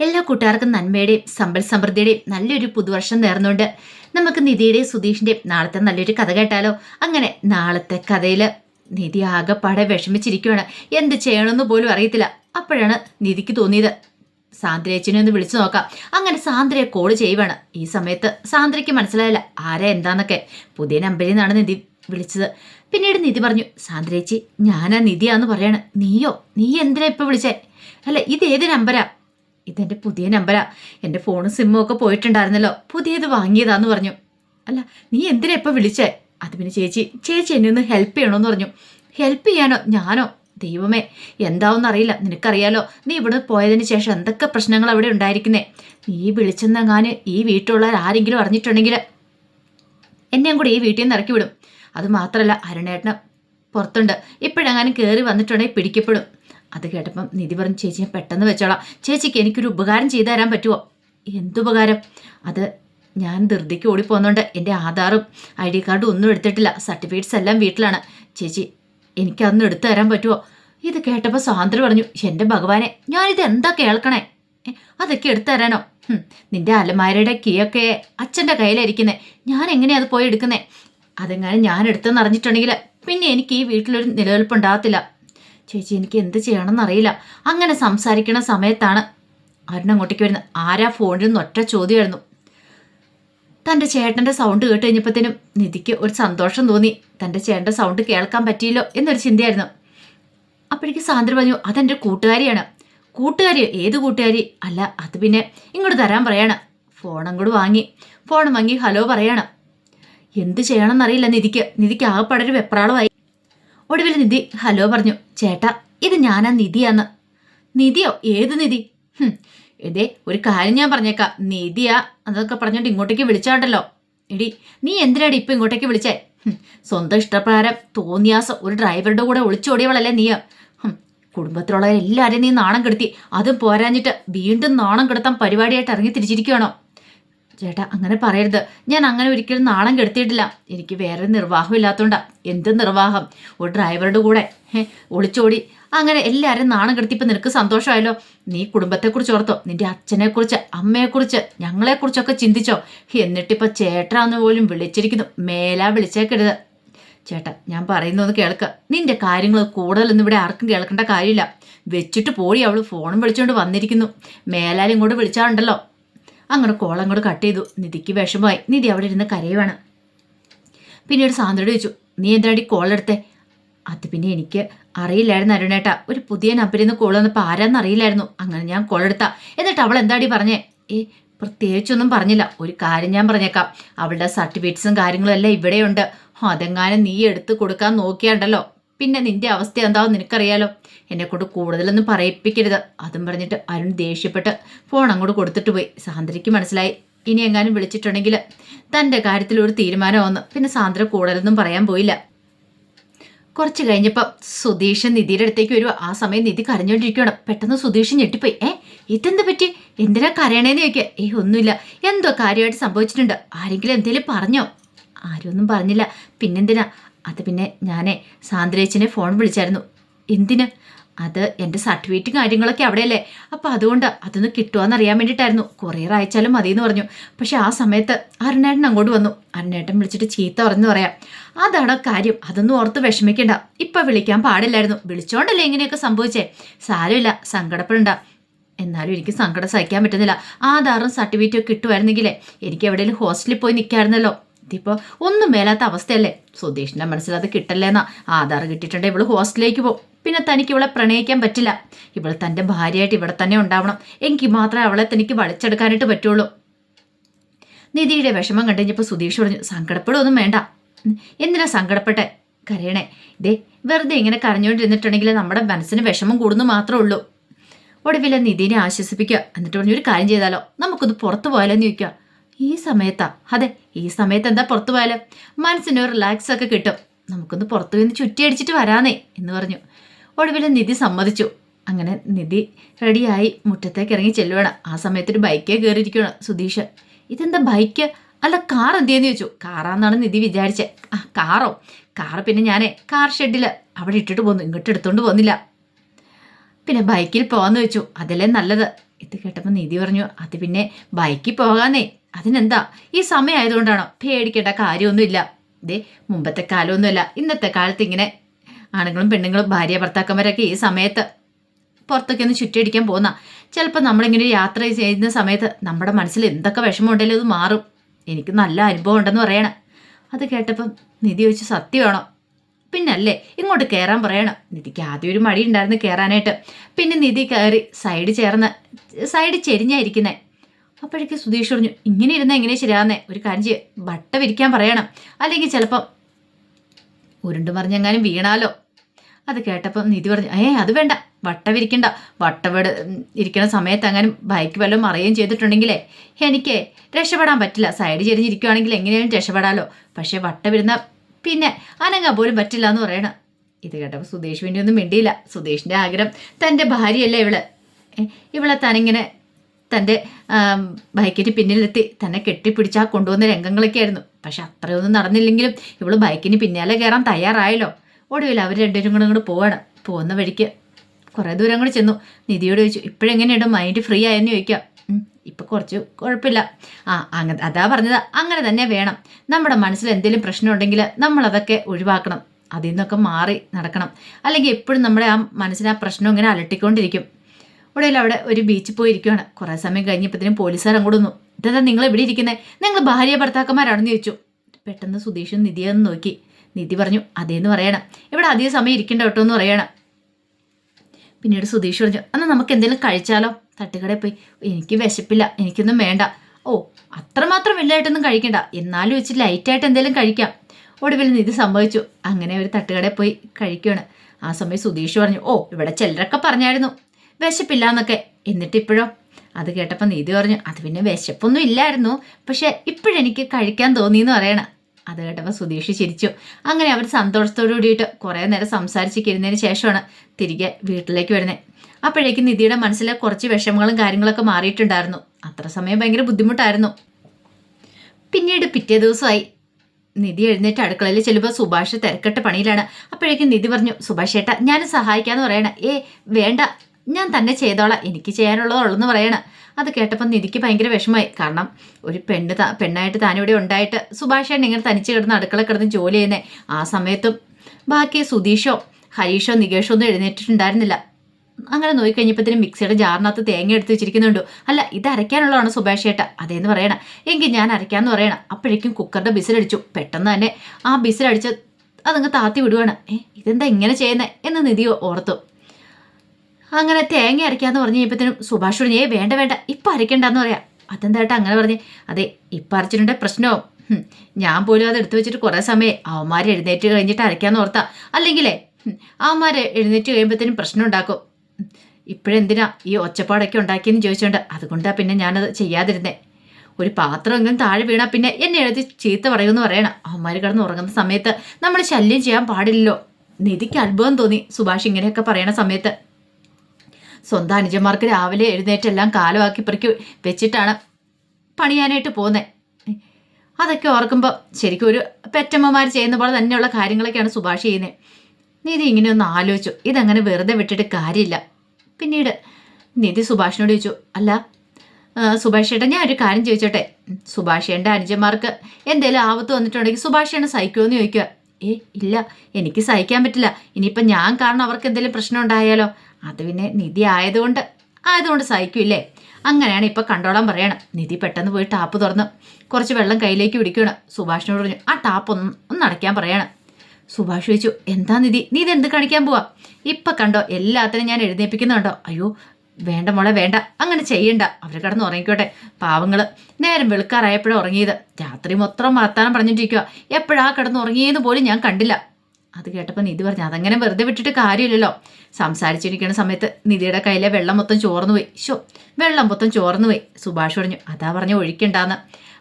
എല്ലാ കൂട്ടുകാർക്കും നന്മയുടെയും സമ്പൽ സമൃദ്ധിയുടെയും നല്ലൊരു പുതുവർഷം നേർന്നുകൊണ്ട് നമുക്ക് നിധിയുടെയും സുധീഷിന്റെയും നാളത്തെ നല്ലൊരു കഥ കേട്ടാലോ? അങ്ങനെ നാളത്തെ കഥയിൽ നിധി ആകെപ്പാടെ വിഷമിച്ചിരിക്കുകയാണ് എന്ത് ചെയ്യണമെന്ന് പോലും അറിയത്തില്ല. അപ്പോഴാണ് നിധിക്ക് തോന്നിയത്. സാന്ദ്രേച്ചിനെ ഒന്ന് വിളിച്ചു നോക്കാം. അങ്ങനെ സാന്ദ്രയെ കോൾ ചെയ്യുവാണ്. ഈ സമയത്ത് സാന്ദ്രയ്ക്ക് മനസ്സിലായില്ല ആരാ എന്താന്നൊക്കെ. പുതിയ നമ്പരിൽ നിന്നാണ് നിധി വിളിച്ചത്. പിന്നീട് നിധി പറഞ്ഞു സാന്ദ്രേച്ചി ഞാനാ നിധിയാന്ന് പറയാണ്. നീയോ? നീ എന്തിനാ ഇപ്പൊ വിളിച്ചേ? അല്ല ഇത് ഏത് നമ്പരാ ഇതെന്റെ പുതിയ നമ്പരാ എന്റെ ഫോണും സിമ്മും ഒക്കെ പോയിട്ടുണ്ടായിരുന്നല്ലോ. പുതിയത് വാങ്ങിയതാന്ന് പറഞ്ഞു. അല്ല നീ എന്തിനാ ഇപ്പം വിളിച്ചേ? അത് പിന്നെ ചേച്ചി ചേച്ചി എന്നെ ഒന്ന് ഹെൽപ്പ് ചെയ്യണമെന്ന് പറഞ്ഞു. ഹെൽപ്പ് ചെയ്യാനോ? ഞാനോ? ദൈവമേ എന്താവെന്ന് അറിയില്ല നിനക്കറിയാലോ നീ ഇവിടെ പോയതിന് ശേഷം എന്തൊക്കെ പ്രശ്നങ്ങൾ അവിടെ ഉണ്ടായിരിക്കുന്നേ? നീ വിളിച്ചെന്നെങ്ങാന് ഈ വീട്ടിലുള്ളവർ ആരെങ്കിലും അറിഞ്ഞിട്ടുണ്ടെങ്കിൽ എന്നെയും കൂടി ഈ വീട്ടിൽ നിന്ന് ഇറക്കി വിടും. അത് മാത്രമല്ല അരുണേട്ടന് പുറത്തുണ്ട്. ഇപ്പോഴെങ്ങാനും കയറി വന്നിട്ടുണ്ടെങ്കിൽ പിടിക്കപ്പെടും. അത് കേട്ടപ്പം നിധി പറഞ്ഞു ചേച്ചി ഞാൻ പെട്ടെന്ന് വെച്ചോളാം. ചേച്ചിക്ക് എനിക്കൊരു ഉപകാരം ചെയ്തു തരാൻ പറ്റുമോ എന്തുപകാരം അത് ഞാൻ ധൃതിക്ക് ഓടിപ്പോകുന്നുണ്ട്. എന്റെ ആധാറും ഐ ഡി കാർഡും ഒന്നും എടുത്തിട്ടില്ല. സർട്ടിഫിക്കറ്റ്സ് എല്ലാം വീട്ടിലാണ്. ചേച്ചി എനിക്കതൊന്നും എടുത്തു തരാൻ പറ്റുമോ ഇത് കേട്ടപ്പോൾ സ്വാതന്ത്ര്യം പറഞ്ഞു എന്റെ ഭഗവാനെ ഞാനിത് എന്താ കേൾക്കണേ? അതൊക്കെ എടുത്തു തരാനോ? നിന്റെ അലമാരയുടെ കീയൊക്കെ അച്ഛന്റെ കയ്യിലായിരിക്കുന്നേ. ഞാൻ എങ്ങനെയാ അത് പോയി എടുക്കുന്നേ? അതെങ്ങനെ ഞാൻ എടുത്തെന്ന് അറിഞ്ഞിട്ടുണ്ടെങ്കിൽ പിന്നെ എനിക്ക് ഈ വീട്ടിലൊരു നിലനിൽപ്പ് ഉണ്ടാകത്തില്ല. ചേച്ചി എനിക്ക് എന്ത് ചെയ്യണമെന്ന് അറിയില്ല അങ്ങനെ സംസാരിക്കണ സമയത്താണ് അരുൺ അങ്ങോട്ടേക്ക് വരുന്നത്. ആരാ ഫോണിൽ നിന്ന് ഒറ്റ ചോദ്യമായിരുന്നു. തന്റെ ചേട്ടന്റെ സൗണ്ട് കേട്ട് കഴിഞ്ഞപ്പോഴത്തേനും നിധിക്ക് ഒരു സന്തോഷം തോന്നി. തന്റെ ചേട്ടന്റെ സൗണ്ട് കേൾക്കാൻ പറ്റിയില്ലോ എന്നൊരു ചിന്തയായിരുന്നു. അപ്പോഴേക്ക് സാന്ദ്ര പറഞ്ഞു അതെന്റെ കൂട്ടുകാരിയാണ്. കൂട്ടുകാരി ഏത് കൂട്ടുകാരി? അല്ല അത് പിന്നെ ഇങ്ങോട്ട് തരാൻ പറയാണ്. ഫോണും കൂടെ വാങ്ങി. ഫോൺ വാങ്ങി ഹലോ പറയാണ്. എന്ത് ചെയ്യണമെന്നറിയില്ല നിധിക്ക്. നിധിക്ക് ആകെപ്പാടൊരു വെപ്രാളമായി. ഒടുവിൽ നിധി ഹലോ പറഞ്ഞു. ചേട്ടാ ഇത് ഞാനാ നിധിയാന്ന്. നിധിയോ? ഏത് നിധി? ഇതേ ഒരു കാര്യം ഞാൻ പറഞ്ഞേക്കാം. നിധിയാ അതൊക്കെ പറഞ്ഞോണ്ട് ഇങ്ങോട്ടേക്ക് വിളിച്ചാണ്ടല്ലോ എടി നീ എന്തിനാടി ഇപ്പം ഇങ്ങോട്ടേക്ക് വിളിച്ചേ? സ്വന്തം ഇഷ്ടപ്രകാരം തോന്നിയാസം ഒരു ഡ്രൈവറുടെ കൂടെ ഒളിച്ചോടിയവളല്ലേ നീ? കുടുംബത്തിലുള്ളവരെല്ലാവരെയും നീ നാണം കെടുത്തി. അതും പോരാഞ്ഞിട്ട് വീണ്ടും നാണം കെടുത്താൻ പരിപാടിയായിട്ട് ഇറങ്ങി തിരിച്ചിരിക്കുകയാണോ ചേട്ടാ അങ്ങനെ പറയരുത്. ഞാൻ അങ്ങനെ ഒരിക്കലും നാണം കെടുത്തിയിട്ടില്ല. എനിക്ക് വേറെ നിർവാഹം ഇല്ലാത്തതുകൊണ്ടാ എന്ത് നിർവാഹം? ഒരു ഡ്രൈവറുടെ കൂടെ ഒളിച്ചോടി. അങ്ങനെ എല്ലാവരും നാണം കെടുത്തിയപ്പോൾ നിനക്ക് സന്തോഷമായല്ലോ? നീ കുടുംബത്തെക്കുറിച്ച് ഓർത്തോ. നിന്റെ അച്ഛനെക്കുറിച്ച് അമ്മയെക്കുറിച്ച് ഞങ്ങളെക്കുറിച്ചൊക്കെ ചിന്തിച്ചോ? എന്നിട്ടിപ്പോൾ ചേട്ടാന്ന് പോലും വിളിച്ചിരിക്കുന്നു. മേലാ വിളിച്ചേക്കരുത്. ചേട്ടാ ഞാൻ പറയുന്നത് കേൾക്കുക നിന്റെ കാര്യങ്ങൾ കൂടുതലൊന്നും ഇവിടെ ആർക്കും കേൾക്കേണ്ട കാര്യമില്ല. വെച്ചിട്ട് പോയി അവൾ ഫോണും വിളിച്ചുകൊണ്ട് വന്നിരിക്കുന്നു. മേലാലും ഇങ്ങോട്ട് വിളിച്ചാലുണ്ടല്ലോ അങ്ങനെ കോൾ കട്ട് ചെയ്തു. നിധിക്ക് വിഷമമായി. നിധി അവിടെ ഇരുന്ന് കരയുവാണ്. പിന്നീട് സാന്ദ്രയുടെ ചോദിച്ചു നീ എന്തിനാടി കോൾ എടുത്തേ? അത് പിന്നെ എനിക്ക് അറിയില്ലായിരുന്നു അരുണേട്ടാ. ഒരു പുതിയ നമ്പരിൽ നിന്ന് കോൾ വന്നപ്പോൾ ആരാന്ന് അറിയില്ലായിരുന്നു. അങ്ങനെ ഞാൻ കോൾ എടുത്താ. എന്നിട്ട് അവൾ എന്താടി പറഞ്ഞേ? ഏ പ്രത്യേകിച്ചൊന്നും പറഞ്ഞില്ല. ഒരു കാര്യം ഞാൻ പറഞ്ഞേക്കാം. അവളുടെ സർട്ടിഫിക്കറ്റ്സും കാര്യങ്ങളും എല്ലാം ഇവിടെയുണ്ട്. അതെങ്ങാനും നീ എടുത്ത് കൊടുക്കാൻ നോക്കിയാണ്ടല്ലോ. പിന്നെ നിന്റെ അവസ്ഥ എന്താവും നിനക്കറിയാലോ? എന്നെ കൊണ്ട് കൂടുതലൊന്നും പറയിപ്പിക്കരുത്. അതും പറഞ്ഞിട്ട് അരുൺ ദേഷ്യപ്പെട്ട് ഫോൺ അങ്ങോട്ട് കൊടുത്തിട്ട് പോയി. സാന്ദ്രയ്ക്ക് മനസ്സിലായി. ഇനി എങ്ങാനും വിളിച്ചിട്ടുണ്ടെങ്കിൽ തന്റെ കാര്യത്തിൽ ഒരു തീരുമാനമാവുന്നു പിന്നെ സാന്ദ്ര കൂടുതലൊന്നും പറയാൻ പോയില്ല. കുറച്ച് കഴിഞ്ഞപ്പോൾ സുധീഷൻ നിധിയുടെ അടുത്തേക്ക് വരുവാ. ആ സമയം നിധി കരഞ്ഞോണ്ടിരിക്കുകയാണ് പെട്ടെന്ന് സുധീഷ് ഞെട്ടിപ്പോയി. ഏ ഇതെന്ത് പറ്റി? എന്തിനാ കരയണേന്ന് ചോദിക്കുക? ഏ ഒന്നുമില്ല. എന്തോ കാര്യമായിട്ട് സംഭവിച്ചിട്ടുണ്ട്. ആരെങ്കിലും എന്തെങ്കിലും പറഞ്ഞോ? ആരും ഒന്നും പറഞ്ഞില്ല. പിന്നെന്തിനാ? അത് പിന്നെ ഞാനേ സാന്ദ്രേച്ചിനെ ഫോൺ വിളിച്ചായിരുന്നു. എന്തിന്? അത് എന്റെ സർട്ടിഫിക്കറ്റും കാര്യങ്ങളൊക്കെ അവിടെയല്ലേ? അപ്പോൾ അതുകൊണ്ട് അതൊന്ന് കിട്ടുമോയെന്ന് അറിയാൻ വേണ്ടിയിട്ടായിരുന്നു. കൊറിയർ അയച്ചാലും മതി എന്ന് പറഞ്ഞു. പക്ഷേ ആ സമയത്ത് അരുണേട്ടൻ അങ്ങോട്ട് വന്നു. അരുണേട്ടൻ വിളിച്ചിട്ട് ചീത്ത പറഞ്ഞു പറയാം. അതാണ് കാര്യം? അതൊന്നും ഓർത്ത് വിഷമിക്കണ്ട. ഇപ്പം വിളിക്കാൻ പാടില്ലായിരുന്നു. വിളിച്ചോണ്ടല്ലേ ഇങ്ങനെയൊക്കെ സംഭവിച്ചേ? സാരമില്ല. സങ്കടപ്പെടണ്ട. എന്നാലും എനിക്ക് സങ്കടം സഹിക്കാൻ പറ്റുന്നില്ല. ആധാറും സർട്ടിഫിക്കറ്റും കിട്ടുമായിരുന്നെങ്കിലേ എനിക്ക് എവിടെയെങ്കിലും ഹോസ്റ്റലിൽ പോയി നിൽക്കാമായിരുന്നല്ലോ ഇതിപ്പോൾ ഒന്നും മേലാത്ത അവസ്ഥയല്ലേ? സുധീഷിന്റെ മനസ്സിൽ അത് കിട്ടല്ലേന്നാ. ആധാർ കിട്ടിയിട്ടുണ്ടെങ്കിൽ ഇവൾ ഹോസ്റ്റലിലേക്ക് പോകും പിന്നെ തനിക്ക് ഇവളെ പ്രണയിക്കാൻ പറ്റില്ല. ഇവൾ തന്റെ ഭാര്യയായിട്ട് ഇവിടെ തന്നെ ഉണ്ടാവണം. എങ്കിൽ മാത്രമേ അവളെ തനിക്ക് വളച്ചെടുക്കാനായിട്ട് പറ്റുള്ളൂ. നിധിയുടെ വിഷമം കണ്ടുകഴിഞ്ഞപ്പോൾ സുധീഷ് പറഞ്ഞു സങ്കടപ്പെടുമൊന്നും വേണ്ട. എന്തിനാ സങ്കടപ്പെട്ടെ? കരയണേ. ഇതേ വെറുതെ ഇങ്ങനെ കരഞ്ഞുകൊണ്ടിരുന്നിട്ടുണ്ടെങ്കിൽ നമ്മുടെ മനസ്സിന് വിഷമം കൂടുന്നു മാത്രമേ ഉള്ളൂ. ഒടുവിൽ നിധിനെ ആശ്വസിപ്പിക്കുക. എന്നിട്ട് പറഞ്ഞു ഒരു കാര്യം ചെയ്താലോ? നമുക്കൊന്ന് പുറത്തു പോയാലോ എന്ന് ചോദിക്കുക. ഈ സമയത്താ. അതെ ഈ സമയത്ത് എന്താ പുറത്തു പോയാലോ? മനസ്സിന് റിലാക്സ് ഒക്കെ കിട്ടും. നമുക്കൊന്ന് പുറത്തു ചുറ്റി അടിച്ചിട്ട് വരാന്നേ എന്ന് പറഞ്ഞു. ഒടുവിൽ നിധി സമ്മതിച്ചു. അങ്ങനെ നിധി റെഡിയായി മുറ്റത്തേക്ക് ഇറങ്ങി ചെല്ലുവാണ്. ആ സമയത്തൊരു ബൈക്കേ കയറിയിരിക്കുകയാണ് സുധീഷ്. ഇതെന്താ ബൈക്ക് അല്ല കാർ എന്തിയെന്ന് ചോദിച്ചു. കാറാന്നാണ് നിധി വിചാരിച്ചത് ആ കാറോ കാർ പിന്നെ ഞാനേ കാർ ഷെഡിൽ അവിടെ ഇട്ടിട്ട് പോന്നു. ഇങ്ങോട്ട് എടുത്തുകൊണ്ട് പോന്നില്ല. പിന്നെ ബൈക്കിൽ പോകാമെന്ന് വെച്ചു. അതല്ലേ നല്ലത്. ഇത് കേട്ടപ്പോൾ നിധി പറഞ്ഞു അത് പിന്നെ ബൈക്കിൽ പോകാന്നേ. അതിനെന്താ? ഈ സമയമായതുകൊണ്ടാണോ പേടിക്കേണ്ട കാര്യമൊന്നുമില്ല. ദേ മുമ്പത്തെ കാലമൊന്നുമല്ല. ഇന്നത്തെ കാലത്ത് ഇങ്ങനെ ആണുങ്ങളും പെണ്ണുങ്ങളും ഭാര്യ ഭർത്താക്കന്മാരൊക്കെ ഈ സമയത്ത് പുറത്തൊക്കെ ഒന്ന് ചുറ്റിയടിക്കാൻ പോകുന്ന. ചിലപ്പോൾ നമ്മളിങ്ങനെ യാത്ര ചെയ്യുന്ന സമയത്ത് നമ്മുടെ മനസ്സിൽ എന്തൊക്കെ വിഷമമുണ്ടെങ്കിലും അത് മാറും. എനിക്ക് നല്ല അനുഭവം ഉണ്ടെന്ന് പറയണം. അത് കേട്ടപ്പം നിധി ചോദിച്ചു സത്യമാണോ പിന്നല്ലേ ഇങ്ങോട്ട് കയറാൻ പറയണം. നിധിക്ക് ആദ്യം ഒരു മടി ഉണ്ടായിരുന്നു കയറാനായിട്ട് പിന്നെ നിധി കയറി സൈഡ് ചേർന്ന് സൈഡ് ചെരിഞ്ഞായിരിക്കുന്നേ. അപ്പോഴേക്ക് സുധീഷ് പറഞ്ഞു ഇങ്ങനെ ഇരുന്ന എങ്ങനെ ശരിയാന്നേ ഒരു ചെയ്യ ബട്ട വിരിക്കാൻ പറയണം. അല്ലെങ്കിൽ ചിലപ്പം ഉരുണ്ട് മറിഞ്ഞെങ്ങാനും വീണാലോ? അത് കേട്ടപ്പം നിധി പറഞ്ഞു ഏ അത് വേണ്ട വട്ട വിരിക്കണ്ട. വട്ട വിട ഇരിക്കുന്ന സമയത്ത് അങ്ങനെ ബൈക്ക് വല്ലതും മറിയുകയും ചെയ്തിട്ടുണ്ടെങ്കിലേ എനിക്ക് രക്ഷപ്പെടാൻ പറ്റില്ല. സൈഡ് ചെരിഞ്ഞിരിക്കുകയാണെങ്കിൽ എങ്ങനെയാലും രക്ഷപ്പെടാലോ. പക്ഷേ വട്ട വിരുന്ന പിന്നെ അനങ്ങാൻ പോലും പറ്റില്ല എന്ന് പറയണം. ഇത് കേട്ടപ്പോൾ സുധേഷ് വേണ്ടി ഒന്നും മിണ്ടിയില്ല. സുധേഷിന്റെ ആഗ്രഹം തന്റെ ഭാര്യയല്ലേ ഇവൾ? ഇവളെ താനിങ്ങനെ തന്റെ ബൈക്കിന് പിന്നിലെത്തി. തന്നെ കെട്ടിപ്പിടിച്ചാൽ കൊണ്ടുവന്ന രംഗങ്ങളൊക്കെ ആയിരുന്നു പക്ഷെ അത്രയൊന്നും നടന്നില്ലെങ്കിലും ഇവൾ ബൈക്കിന് പിന്നാലെ കയറാൻ തയ്യാറായല്ലോ. ഒടുവിൽ അവർ രണ്ടുപേരും കൂടെ ഇങ്ങോട്ട് പോവാണ്. പോകുന്ന വഴിക്ക് കുറേ ദൂരം കൂടെ ചെന്നു. നിധിയോട് ചോദിച്ചു ഇപ്പോഴെങ്ങനെയുണ്ട്? മൈൻഡ് ഫ്രീ ആയെന്ന് ചോദിക്കാം. ഇപ്പം കുറച്ച് കുഴപ്പമില്ല. ആ അങ്ങനെ അതാ പറഞ്ഞത്. അങ്ങനെ തന്നെ വേണം. നമ്മുടെ മനസ്സിൽ എന്തെങ്കിലും പ്രശ്നം ഉണ്ടെങ്കിൽ നമ്മൾ അതൊക്കെ ഒഴിവാക്കണം. അതിൽ നിന്നൊക്കെ മാറി നടക്കണം. അല്ലെങ്കിൽ എപ്പോഴും നമ്മുടെ ആ മനസ്സിന് ആ പ്രശ്നം ഇങ്ങനെ അലട്ടിക്കൊണ്ടിരിക്കും. ഉടയിൽ അവിടെ ഒരു ബീച്ചിൽ പോയി ഇരിക്കുകയാണ് കുറേ സമയം കഴിഞ്ഞപ്പോഴത്തേനും പോലീസുകാർ അങ്ങോട്ട് വന്നു. ഇതെന്താ നിങ്ങൾ എവിടെ ഇരിക്കുന്നത് നിങ്ങൾ ഭാര്യ ഭർത്താക്കന്മാരാണെന്ന് ചോദിച്ചു. പെട്ടെന്ന് സുധീഷും നിധിയെന്ന് നോക്കി. നിധി പറഞ്ഞു അതേന്ന് പറയണം. ഇവിടെ അധിക സമയം ഇരിക്കേണ്ട കേട്ടോ എന്ന് പറയണം. പിന്നീട് സുധീഷ് പറഞ്ഞു എന്നാൽ നമുക്ക് എന്തെങ്കിലും കഴിച്ചാലോ? തട്ടുകടയിൽ പോയി. എനിക്ക് വിശപ്പില്ല. എനിക്കൊന്നും വേണ്ട. ഓ അത്രമാത്രം വലുതായിട്ടൊന്നും കഴിക്കണ്ട. എന്നാലും വെച്ച് ലൈറ്റായിട്ട് എന്തെങ്കിലും കഴിക്കാം. ഒടുവിൽ നിധി സംഭവിച്ചു. അങ്ങനെ ഒരു തട്ടുകടയിൽ പോയി കഴിക്കുകയാണ് ആ സമയം സുധീഷ് പറഞ്ഞു ഓ ഇവിടെ ചിലരൊക്കെ പറഞ്ഞായിരുന്നു. വിശപ്പില്ല എന്നൊക്കെ എന്നിട്ട് ഇപ്പോഴോ അത് കേട്ടപ്പോൾ നീതി പറഞ്ഞു അത് പിന്നെ വിശപ്പൊന്നും ഇല്ലായിരുന്നു. പക്ഷേ ഇപ്പോഴെനിക്ക് കഴിക്കാൻ തോന്നി എന്ന് പറയണം. അത് കേട്ടപ്പോൾ സുധീഷ് ചിരിച്ചു. അങ്ങനെ അവർ സന്തോഷത്തോടു കൂടിയിട്ട് കുറേ നേരം സംസാരിച്ചിരുന്നതിന് ശേഷമാണ് തിരികെ വീട്ടിലേക്ക് വരുന്നത് അപ്പോഴേക്കും നിധിയുടെ മനസ്സിലെ കുറച്ച് വിഷമങ്ങളും കാര്യങ്ങളൊക്കെ മാറിയിട്ടുണ്ടായിരുന്നു. അത്ര സമയം ഭയങ്കര ബുദ്ധിമുട്ടായിരുന്നു. പിന്നീട് പിറ്റേ ദിവസമായി. നിധി എഴുന്നേറ്റ് അടുക്കളയിൽ ചെല്ലുമ്പോൾ സുഭാഷ് തിരക്കെട്ട പണിയിലാണ്. അപ്പോഴേക്കും നിധി പറഞ്ഞു സുഭാഷ് ഏട്ടാ ഞാൻ സഹായിക്കാന്ന് പറയണ. ഏ വേണ്ട. ഞാൻ തന്നെ ചെയ്തോളാം. എനിക്ക് ചെയ്യാനുള്ളതുള്ളെന്ന് പറയണം. അത് കേട്ടപ്പോൾ നിധിക്ക് ഭയങ്കര വിഷമമായി. കാരണം ഒരു പെണ്ണ് പെണ്ണായിട്ട് താനിവിടെ ഉണ്ടായിട്ട് സുഭാഷ് ഏട്ടൻ ഇങ്ങനെ തനിച്ച് കിടന്ന് അടുക്കള കിടന്ന് ജോലി ചെയ്യുന്നേ. ആ സമയത്തും ബാക്കി സുധീഷോ ഹരീഷോ നികേഷോ ഒന്നും എഴുന്നേറ്റിട്ടുണ്ടായിരുന്നില്ല. അങ്ങനെ നോക്കിക്കഴിഞ്ഞപ്പോഴത്തേനും മിക്സിയുടെ ജാറിനകത്ത് തേങ്ങ എടുത്ത് വെച്ചിരിക്കുന്നുണ്ടോ. അല്ല ഇത് അരയ്ക്കാനുള്ളതാണ് സുഭാഷ് ഏട്ട അതേന്ന് പറയണം. എങ്കിൽ ഞാൻ അരയ്ക്കാമെന്ന് പറയണം. അപ്പോഴേക്കും കുക്കറിന്റെ ബിസിലടിച്ചു. പെട്ടെന്ന് തന്നെ ആ ബിസിലടിച്ച് അതങ്ങ് താത്തി വിടുവാണ്. ഏ ഇതെന്താ ഇങ്ങനെ ചെയ്യുന്നത് എന്ന് നിധി ഓർത്തു. അങ്ങനെ തേങ്ങ അരയ്ക്കാന്ന് പറഞ്ഞു കഴിഞ്ഞപ്പോഴത്തേനും സുഭാഷോട് ഏ വേണ്ട വേണ്ട ഇപ്പം അരയ്ക്കണ്ടെന്ന് പറയാം. അതെന്തായിട്ട് അങ്ങനെ പറഞ്ഞേ? അതെ ഇപ്പം അരച്ചിട്ടുണ്ട് പ്രശ്നവും ഞാൻ പോലും അത് എടുത്തു വെച്ചിട്ട് കുറേ സമയം അവന്മാർ എഴുന്നേറ്റ് കഴിഞ്ഞിട്ട് അരയ്ക്കാന്ന് ഓർത്താ. അല്ലെങ്കിലേ അവന്മാർ എഴുന്നേറ്റ് കഴിയുമ്പോഴത്തേനും പ്രശ്നം ഉണ്ടാക്കും. ഇപ്പോഴെന്തിനാ ഈ ഒച്ചപ്പാടൊക്കെ ഉണ്ടാക്കിയെന്ന് ചോദിച്ചോണ്ട് അതുകൊണ്ടാണ് പിന്നെ ഞാനത് ചെയ്യാതിരുന്നേ. ഒരു പാത്രം എങ്കിലും താഴെ വീണാൽ പിന്നെ എന്നെ എഴുതി ചീത്ത പറയുമെന്ന് പറയണം. അവന്മാർ കിടന്ന് ഉറങ്ങുന്ന സമയത്ത് നമ്മൾ ശല്യം ചെയ്യാൻ പാടില്ലല്ലോ. നിധിക്ക് അത്ഭുതം തോന്നി സുഭാഷ് ഇങ്ങനെയൊക്കെ പറയണ സമയത്ത്. സ്വന്തം അനുജന്മാർക്ക് രാവിലെ എഴുന്നേറ്റെല്ലാം കാലമാക്കി പെറുക്കി വെച്ചിട്ടാണ് പണിയാനായിട്ട് പോകുന്നത് അതൊക്കെ ഓർക്കുമ്പോൾ ശരിക്കും ഒരു പെറ്റമ്മമാർ ചെയ്യുന്ന പോലെ തന്നെയുള്ള കാര്യങ്ങളൊക്കെയാണ് സുഭാഷ് ചെയ്യുന്നത് നിധി ഇങ്ങനെ ഒന്ന് ആലോചിച്ചു. ഇതങ്ങനെ വെറുതെ വിട്ടിട്ട് കാര്യമില്ല. പിന്നീട് നിധി സുഭാഷിനോട് ചോദിച്ചു അല്ല സുഭാഷേട്ട ഞാൻ ഒരു കാര്യം ചോദിച്ചോട്ടെ? സുഭാഷേന്റെ അനുജന്മാർക്ക് എന്തെങ്കിലും ആപത്ത് വന്നിട്ടുണ്ടെങ്കിൽ സുഭാഷേണ് ചേട്ടൻ സഹിക്കുമോ എന്ന് ചോദിക്കുക ഏ ഇല്ല എനിക്ക് സഹിക്കാൻ പറ്റില്ല. ഇനിയിപ്പം ഞാൻ കാരണം അവർക്ക് എന്തെങ്കിലും പ്രശ്നം ഉണ്ടായാലോ? അത് പിന്നെ നിധി ആയതുകൊണ്ട് ആയതുകൊണ്ട് സഹിക്കില്ലേ? അങ്ങനെയാണ് ഇപ്പം കണ്ടോളാൻ പറയണം. നിധി പെട്ടെന്ന് പോയി ടാപ്പ് തുറന്ന് കുറച്ച് വെള്ളം കയ്യിലേക്ക് പിടിക്കണം സുഭാഷിനോട് പറഞ്ഞു ആ ടാപ്പ് ഒന്ന് ഒന്ന് അടയ്ക്കാൻ പറയണം. സുഭാഷ് ചോദിച്ചു എന്താ നിധി? നീ ഇത് എന്ത് കാണിക്കാൻ പോവാ? ഇപ്പം കണ്ടോ എല്ലാത്തിനും ഞാൻ എഴുന്നേൽപ്പിക്കുന്നുണ്ടോ? അയ്യോ വേണ്ട മോളെ വേണ്ട. അങ്ങനെ ചെയ്യണ്ട. അവർ കിടന്ന് ഉറങ്ങിക്കോട്ടെ. പാവങ്ങൾ നേരം വെളുക്കാറായപ്പോഴും ഉറങ്ങിയത്. രാത്രി മൊത്തം വർത്താനം പറഞ്ഞിട്ടിരിക്കുക എപ്പോഴാ കിടന്ന് ഉറങ്ങിയെന്ന് പോലും ഞാൻ കണ്ടില്ല. അത് കേട്ടപ്പോൾ നിധി പറഞ്ഞു അതങ്ങനെ വെറുതെ വിട്ടിട്ട് കാര്യമില്ലല്ലോ. സംസാരിച്ചിരിക്കുന്ന സമയത്ത് നിധിയുടെ കയ്യിലെ വെള്ളം മൊത്തം ചോർന്നു പോയി. ഷോ വെള്ളം മൊത്തം ചോർന്നു പോയി. സുഭാഷ് പറഞ്ഞു അതാ പറഞ്ഞു ഒഴിക്കണ്ടാന്ന്.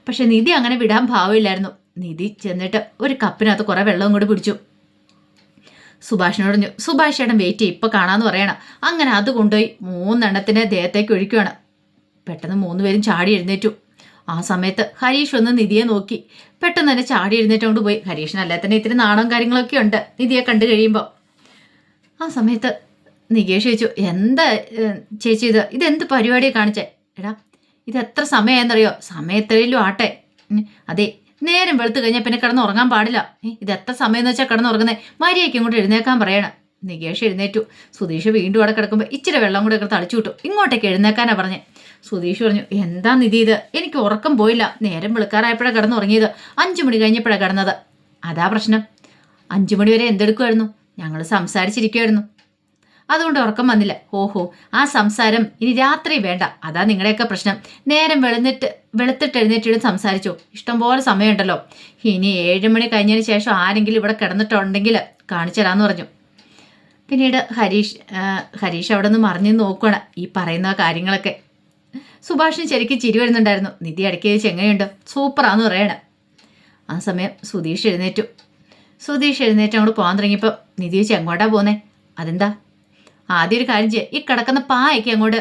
പക്ഷെ നിധി അങ്ങനെ വിടാൻ ഭാവമില്ലായിരുന്നു. നിധി ചെന്നിട്ട് ഒരു കപ്പിനകത്ത് കുറേ വെള്ളവും കൂടി പിടിച്ചു. സുഭാഷിനോട് സുഭാഷ് ചേട്ടൻ വെയിറ്റ് ചെയ്യും ഇപ്പം കാണാന്ന് പറയണം. അങ്ങനെ അത് കൊണ്ടുപോയി മൂന്നെണ്ണത്തിനെ ദേഹത്തേക്ക് ഒഴിക്കുകയാണ് പെട്ടെന്ന് മൂന്ന് പേരും ചാടി എഴുന്നേറ്റു. ആ സമയത്ത് ഹരീഷ് ഒന്ന് നിധിയെ നോക്കി. പെട്ടെന്ന് തന്നെ ചാടി എഴുന്നേറ്റ് കൊണ്ട് പോയി. ഹരീഷിന് തന്നെ ഇത്തിരി നാണവും കാര്യങ്ങളൊക്കെ ഉണ്ട് നിധിയെ കണ്ടു കഴിയുമ്പോൾ ആ സമയത്ത് നികേഷ് ചോദിച്ചു എന്താ ചേച്ചി ഇത്? ഇതെന്ത് പരിപാടിയാണ് കാണിച്ചേ? എടാ ഇത് എത്ര സമയമെന്നറിയോ സമയത്തെങ്കിലും ആട്ടെ. അതെ നേരം വെളുത്തു കഴിഞ്ഞാൽ പിന്നെ കിടന്ന് ഉറങ്ങാൻ പാടില്ല ഇത് എത്ര സമയം എന്ന് വെച്ചാൽ കിടന്ന് മര്യാദയ്ക്ക് ഇങ്ങോട്ട് എഴുന്നേക്കാൻ പറയണം. നികേഷ് എഴുന്നേറ്റു. സുധീഷ് വീണ്ടും അവിടെ കിടക്കുമ്പോൾ ഇച്ചിരി വെള്ളം കൂടെ ഒക്കെ തളിച്ചു വിട്ടു. ഇങ്ങോട്ടേക്ക് എഴുന്നേക്കാനാ പറഞ്ഞേ. സുധീഷ് പറഞ്ഞു എന്താ നിധി ഇത്? എനിക്ക് ഉറക്കം പോയില്ല. നേരം വെളുക്കാറായപ്പോഴാണ് കിടന്നുറങ്ങിയത്. അഞ്ചു മണി കഴിഞ്ഞപ്പോഴാണ് കിടന്നത്. അതാ പ്രശ്നം. അഞ്ചു മണി വരെ എന്തെടുക്കുമായിരുന്നു ഞങ്ങൾ സംസാരിച്ചിരിക്കുമായിരുന്നു അതുകൊണ്ട് ഉറക്കം വന്നില്ല. ഓഹോ ആ സംസാരം ഇനി രാത്രി വേണ്ട. അതാ നിങ്ങളുടെയൊക്കെ പ്രശ്നം. നേരം വെളുന്നിട്ട് വെളുത്തിട്ട് എഴുന്നേറ്റിടും സംസാരിച്ചു. ഇഷ്ടംപോലെ സമയമുണ്ടല്ലോ. ഇനി ഏഴ് മണി കഴിഞ്ഞതിന് ശേഷം ആരെങ്കിലും ഇവിടെ കിടന്നിട്ടുണ്ടെങ്കിൽ കാണിച്ചു തരാമെന്ന് പറഞ്ഞു. പിന്നീട് ഹരീഷ് ഹരീഷ് അവിടെ നിന്ന് മറിഞ്ഞു നോക്കുകയാണ് ഈ പറയുന്ന കാര്യങ്ങളൊക്കെ. സുഭാഷിന് ശരിക്കും ചിരി വരുന്നുണ്ടായിരുന്നു. നിധി ഇടയ്ക്ക് ചെങ്ങനെയുണ്ട്. സൂപ്പറാന്ന് പറയണം. ആ സമയം സുധീഷ് എഴുന്നേറ്റു. സുധീഷ് എഴുന്നേറ്റ് അങ്ങോട്ട് പോകാൻ തുടങ്ങിയപ്പോൾ നിധി ചെങ്ങോട്ടാ പോകുന്നേ അതെന്താ? ആദ്യം ഒരു കാര്യം ചെയ്യുക ഈ കിടക്കുന്ന പായയ്ക്ക് അങ്ങോട്ട്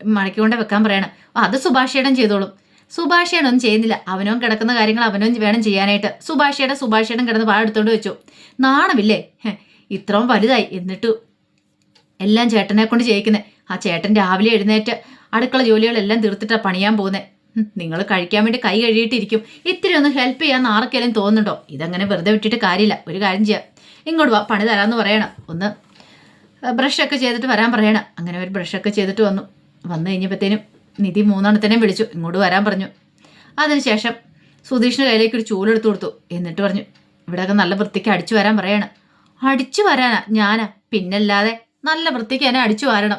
മടക്കി കൊണ്ട് വെക്കാൻ പറയണം. അത് സുഭാഷേടൻ ചെയ്തോളും. സുഭാഷേടൻ ഒന്നും ചെയ്യുന്നില്ല. അവനവൻ കിടക്കുന്ന കാര്യങ്ങൾ അവനവൻ വേണം ചെയ്യാനായിട്ട്. സുഭാഷയുടെ സുഭാഷേടൻ കിടന്ന് പാ എടുത്തോണ്ട് വെച്ചു. നാണമില്ലേ? ഇത്രയും വലുതായി. എന്നിട്ട് എല്ലാം ചേട്ടനെ കൊണ്ട് ചെയ്യിക്കുന്നത് ആ ചേട്ടൻ രാവിലെ എഴുന്നേറ്റ് അടുക്കള ജോലികളെല്ലാം തീർത്തിട്ടാണ് പണിയാൻ പോകുന്നത് നിങ്ങൾ കഴിക്കാൻ വേണ്ടി കൈ കഴുകിയിട്ടിരിക്കും. ഇത്തിരി ഒന്ന് ഹെൽപ്പ് ചെയ്യാൻ ആർക്കെങ്കിലും തോന്നുന്നുണ്ടോ? ഇതങ്ങനെ വെറുതെ വിട്ടിട്ട് കാര്യമില്ല. ഒരു കാര്യം ചെയ്യാം. ഇങ്ങോട്ട് വാ പണി തരാമെന്ന് പറയണം. ഒന്ന് ബ്രഷൊക്കെ ചെയ്തിട്ട് വരാൻ പറയണം. അങ്ങനെ ഒരു ബ്രഷൊക്കെ ചെയ്തിട്ട് വന്നു. വന്നു കഴിഞ്ഞപ്പോഴത്തേനും നിധി മൂന്നെണ്ണത്തിനെയും വിളിച്ചു. ഇങ്ങോട്ട് വരാൻ പറഞ്ഞു. അതിനുശേഷം സുധീഷിന്റെ കയ്യിലേക്ക് ഒരു ചൂലെടുത്ത് കൊടുത്തു. എന്നിട്ട് പറഞ്ഞു ഇവിടെയൊക്കെ നല്ല വൃത്തിക്ക് അടിച്ചു വരാൻ പറയണം. അടിച്ചു വരാനാ? ഞാനാ? പിന്നല്ലാതെ നല്ല വൃത്തിക്ക് എന്നെ അടിച്ചു വരണം.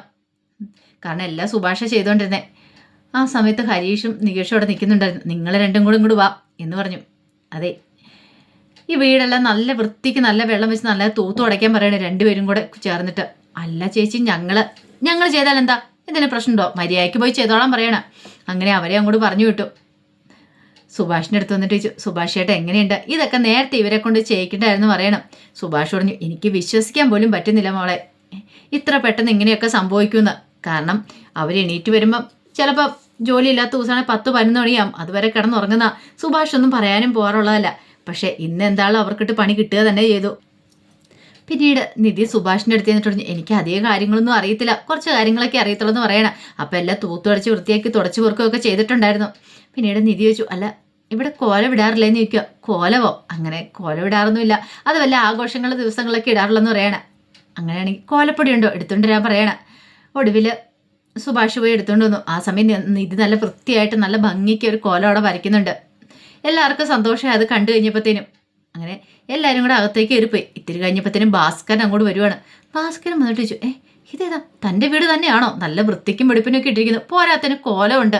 കാരണം എല്ലാം സുഭാഷ ചെയ്തുകൊണ്ടിരുന്നേ ആ സമയത്ത് ഹരീഷും നികേഷും അവിടെ നിൽക്കുന്നുണ്ടായിരുന്നു. നിങ്ങൾ രണ്ടും കൂടെ ഇങ്ങോട്ട് വാ എന്ന് പറഞ്ഞു. അതെ ഈ വീടെല്ലാം നല്ല വൃത്തിക്ക് നല്ല വെള്ളം വെച്ച് നല്ല തൂത്തു അടയ്ക്കാൻ പറയണേ രണ്ടുപേരും കൂടെ ചേർന്നിട്ട്. അല്ല ചേച്ചി ഞങ്ങൾ ഞങ്ങൾ ചെയ്താൽ എന്താ? എന്തെങ്കിലും പ്രശ്നമുണ്ടോ? മര്യാദയ്ക്ക് പോയി ചെയ്തോളാൻ പറയണം. അങ്ങനെ അവരെ അങ്ങോട്ട് പറഞ്ഞു വിട്ടു. സുഭാഷിന്റെ അടുത്ത് വന്നിട്ട് ചോദിച്ചു സുഭാഷ് ചേട്ടാ എങ്ങനെയുണ്ട്? ഇതൊക്കെ നേരത്തെ ഇവരെ കൊണ്ട് ചെയ്യിക്കണ്ടായിരുന്നു പറയണം. സുഭാഷ് പറഞ്ഞു എനിക്ക് വിശ്വസിക്കാൻ പോലും പറ്റുന്നില്ല മോളെ. ഇത്ര പെട്ടെന്ന് ഇങ്ങനെയൊക്കെ സംഭവിക്കുമെന്ന്. കാരണം അവർ എണീറ്റ് വരുമ്പം ചിലപ്പോൾ ജോലി ഇല്ലാത്ത ദിവസമാണെങ്കിൽ പത്ത് പതിനൊന്ന് മണിയാവും. അതുവരെ കിടന്നുറങ്ങുന്ന സുഭാഷ് ഒന്നും പറയാനും പോകാറുള്ളതല്ല. പക്ഷേ ഇന്ന് എന്താളും അവർക്കിട്ട് പണി കിട്ടുക തന്നെ ചെയ്തു. പിന്നീട് നിധി സുഭാഷിന്റെ അടുത്ത് ചെന്നിട്ട് പറഞ്ഞു എനിക്ക് അധികം കാര്യങ്ങളൊന്നും അറിയത്തില്ല. കുറച്ച് കാര്യങ്ങളൊക്കെ അറിയത്തുള്ളൂ എന്ന് പറയണം. അപ്പോൾ എല്ലാം തൂത്തുടച്ച് വൃത്തിയാക്കി തുടച്ച് പൊറുക്കുകയൊക്കെ ചെയ്തിട്ടുണ്ടായിരുന്നു. പിന്നീട് നിധി ചോദിച്ചു അല്ല ഇവിടെ കോല വിടാറില്ലേന്ന് ചോദിക്കുക. കോലവോ? അങ്ങനെ കോല വിടാറൊന്നുമില്ല. അത് വല്ല ആഘോഷങ്ങളുടെ ദിവസങ്ങളൊക്കെ ഇടാറുള്ളെന്ന് പറയണം. അങ്ങനെയാണെങ്കിൽ കോലപ്പൊടി ഉണ്ടോ എടുത്തുകൊണ്ട് വരാൻ പറയണം. ഒടുവിൽ സുഭാഷ് പോയി എടുത്തുകൊണ്ട് വന്നു. ആ സമയം നിധി നല്ല വൃത്തിയായിട്ട് നല്ല ഭംഗിക്ക് ഒരു കോലം അവിടെ വരയ്ക്കുന്നുണ്ട്. എല്ലാവർക്കും സന്തോഷമായി. അത് കണ്ടു കഴിഞ്ഞപ്പോഴത്തേനും അങ്ങനെ എല്ലാവരും കൂടെ അകത്തേക്ക് കയറിപ്പോയി. ഇത്തിരി കഴിഞ്ഞപ്പോഴത്തേനും ഭാസ്കരൻ അങ്ങോട്ട് വരുവാണ്. ഭാസ്കരൻ വന്നിട്ട് ചോദിച്ചു ഏ ഇതേതാ? തന്റെ വീട് തന്നെയാണോ? നല്ല വൃത്തിക്കും വെടുപ്പിനും ഒക്കെ ഇട്ടിരിക്കുന്നു. പോരാത്തതിന് കോലമുണ്ട്.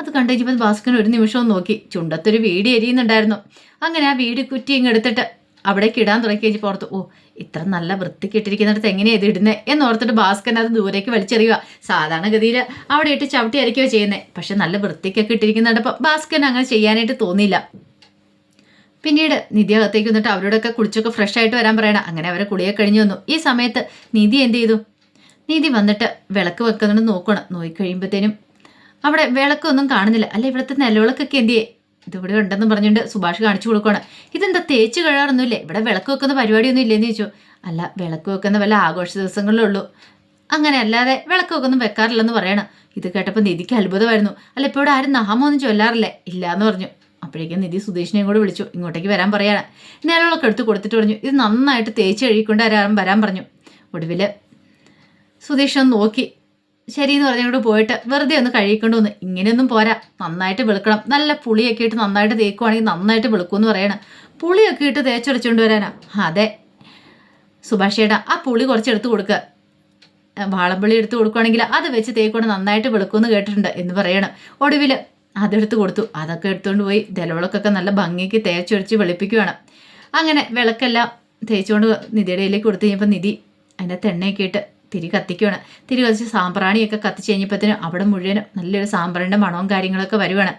അത് കണ്ടു കഴിഞ്ഞപ്പോൾ ഭാസ്കരൻ ഒരു നിമിഷവും നോക്കി. ചുണ്ടത്തൊരു വീട് എരിയുന്നുണ്ടായിരുന്നു. അങ്ങനെ ആ വീട് കുറ്റി ഇങ്ങ് എടുത്തിട്ട് അവിടേക്ക് ഇടാൻ തുടങ്ങി കഴിഞ്ഞ് പുറത്ത് ഓ ഇത്ര നല്ല വൃത്തിക്ക് ഇട്ടിരിക്കുന്നിടത്ത് എങ്ങനെയാണ് ഇത് ഇടുന്നത് എന്നോർത്തിട്ട് ഭാസ്കരൻ അത് ദൂരേക്ക് വലിച്ചെറിയുക. സാധാരണഗതിയിൽ അവിടെ ഇട്ട് ചവിട്ടി അരയ്ക്കുകയോ ചെയ്യുന്നത് പക്ഷെ നല്ല വൃത്തിക്കൊക്കെ ഇട്ടിരിക്കുന്നുണ്ടപ്പോൾ ഭാസ്കരൻ അങ്ങനെ ചെയ്യാനായിട്ട് തോന്നിയില്ല. പിന്നീട് നിധി അകത്തേക്ക് വന്നിട്ട് അവരോടൊക്കെ കുളിച്ചൊക്കെ ഫ്രഷ് ആയിട്ട് വരാൻ പറയണം അങ്ങനെ അവരെ കുളിയൊക്കെ കഴിഞ്ഞു വന്നു. ഈ സമയത്ത് നിധി എന്ത് ചെയ്തു? നിധി വന്നിട്ട് വിളക്ക് വെക്കുന്നുണ്ട് നോക്കണം. നോക്കിക്കഴിയുമ്പോഴത്തേനും അവിടെ വിളക്കൊന്നും കാണുന്നില്ല. അല്ല ഇവിടുത്തെ നിലവിളക്കൊക്കെ എന്ത് ചെയ്യേ? ഇതിവിടെ ഉണ്ടെന്ന് പറഞ്ഞുകൊണ്ട് സുഭാഷ് കാണിച്ചു കൊടുക്കണം ഇതെന്താ തേച്ച് കഴുകാറൊന്നുമില്ലേ ഇവിടെ വിളക്ക് വെക്കുന്ന പരിപാടിയൊന്നും ഇല്ലെന്ന് ചോദിച്ചു. അല്ല വിളക്ക് വെക്കുന്ന വല്ല ആഘോഷ ദിവസങ്ങളിലേ ഉള്ളൂ. അങ്ങനെ അല്ലാതെ വിളക്ക് വെക്കൊന്നും വെക്കാറില്ലെന്ന് പറയണം. ഇത് കേട്ടപ്പോൾ നിധിക്ക് അത്ഭുതമായിരുന്നു. അല്ല ഇപ്പോൾ ഇവിടെ ആരും നാമൊന്നും ചൊല്ലാറില്ലേ? ഇല്ല എന്ന് പറഞ്ഞു. അപ്പോഴേക്കും നിധി സുധീഷിനെയും കൂടെ വിളിച്ചു. ഇങ്ങോട്ടേക്ക് വരാൻ പറയാണ്. നിലവിളക്ക് എടുത്ത് കൊടുത്തിട്ട് പറഞ്ഞു. ഇത് നന്നായിട്ട് തേച്ച് കഴുകിക്കൊണ്ട് വരാൻ വരാൻ പറഞ്ഞു. ഒടുവിൽ സുധീഷ് ഒന്ന് നോക്കി. ശരി എന്ന് പറഞ്ഞുകൊണ്ട് പോയിട്ട് വെറുതെ ഒന്ന് കഴിക്കേണ്ടി വന്നു ഇങ്ങനെയൊന്നും പോരാ നന്നായിട്ട് വെളുക്കണം. നല്ല പുളിയൊക്കെ ഇട്ട് നന്നായിട്ട് തേക്കുവാണെങ്കിൽ നന്നായിട്ട് വെളുക്കുമെന്ന് പറയണം. പുളിയൊക്കെ ഇട്ട് തേച്ചടച്ചുകൊണ്ട് വരാനാ? അതെ. സുഭാഷേട്ടാ ആ പുളി കുറച്ച് എടുത്ത് കൊടുക്കുക വാളമ്പുളി എടുത്ത് കൊടുക്കുകയാണെങ്കിൽ അത് വെച്ച് തേക്കൊണ്ട് നന്നായിട്ട് വെളുക്കുമെന്ന് കേട്ടിട്ടുണ്ട് എന്ന് പറയണം. ഒടുവിൽ അതെടുത്ത് കൊടുത്തു. അതൊക്കെ എടുത്തുകൊണ്ട് പോയി. നിലവിളക്കൊക്കെ നല്ല ഭംഗിക്ക് തേച്ചൊഴിച്ച് വെളുപ്പിക്കുകയാണ് അങ്ങനെ വിളക്കെല്ലാം തേച്ചുകൊണ്ട് നിധിയുടെ കയ്യിലേക്ക് കൊടുത്തു കഴിഞ്ഞപ്പോൾ നിധി അതിന്റെ തെണ്ണയൊക്കെ ഇട്ട് തിരി കത്തിക്കുകയാണ് തിരി കത്തിച്ച് സാമ്പ്രാണിയൊക്കെ കത്തിച്ച് കഴിഞ്ഞപ്പോഴത്തേനും അവിടെ മുഴുവനും നല്ലൊരു സാമ്പ്രാണിന്റെ മണവും കാര്യങ്ങളൊക്കെ വരുവാണ്.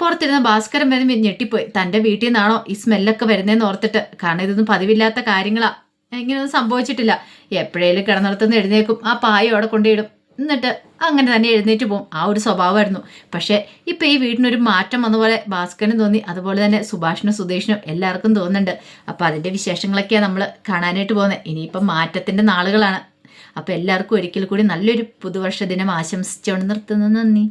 പുറത്തിരുന്ന ഭാസ്കരൻ വരെ ഞെട്ടിപ്പോയി. തന്റെ വീട്ടിൽ നിന്നാണോ ഈ സ്മെല്ലൊക്കെ വരുന്നതെന്ന് ഓർത്തിട്ട്. കാരണം ഇതൊന്നും പതിവില്ലാത്ത കാര്യങ്ങളാണ് ഇങ്ങനെയൊന്നും സംഭവിച്ചിട്ടില്ല. എപ്പോഴേലും കിടന്നിടത്തുനിന്ന് എഴുന്നേക്കും ആ പായ അവിടെ കൊണ്ടിടും എന്നിട്ട് അങ്ങനെ തന്നെ എഴുന്നേറ്റ് പോകും. ആ ഒരു സ്വഭാവമായിരുന്നു. പക്ഷേ ഇപ്പം ഈ വീടിനൊരു മാറ്റം വന്ന പോലെ ഭാസ്കരനും തോന്നി. അതുപോലെ തന്നെ സുഭാഷിനും സുധേഷിനും എല്ലാവർക്കും തോന്നുന്നുണ്ട്. അപ്പോൾ അതിന്റെ വിശേഷങ്ങളൊക്കെയാണ് നമ്മൾ കാണാനായിട്ട് പോകുന്നത്. ഇനിയിപ്പം മാറ്റത്തിന്റെ നാളുകളാണ്. അപ്പോൾ എല്ലാവർക്കും ഒരിക്കൽ കൂടി നല്ലൊരു പുതുവർഷ ദിനം ആശംസിച്ചുകൊണ്ട് നിർത്തുന്നു. നന്ദി.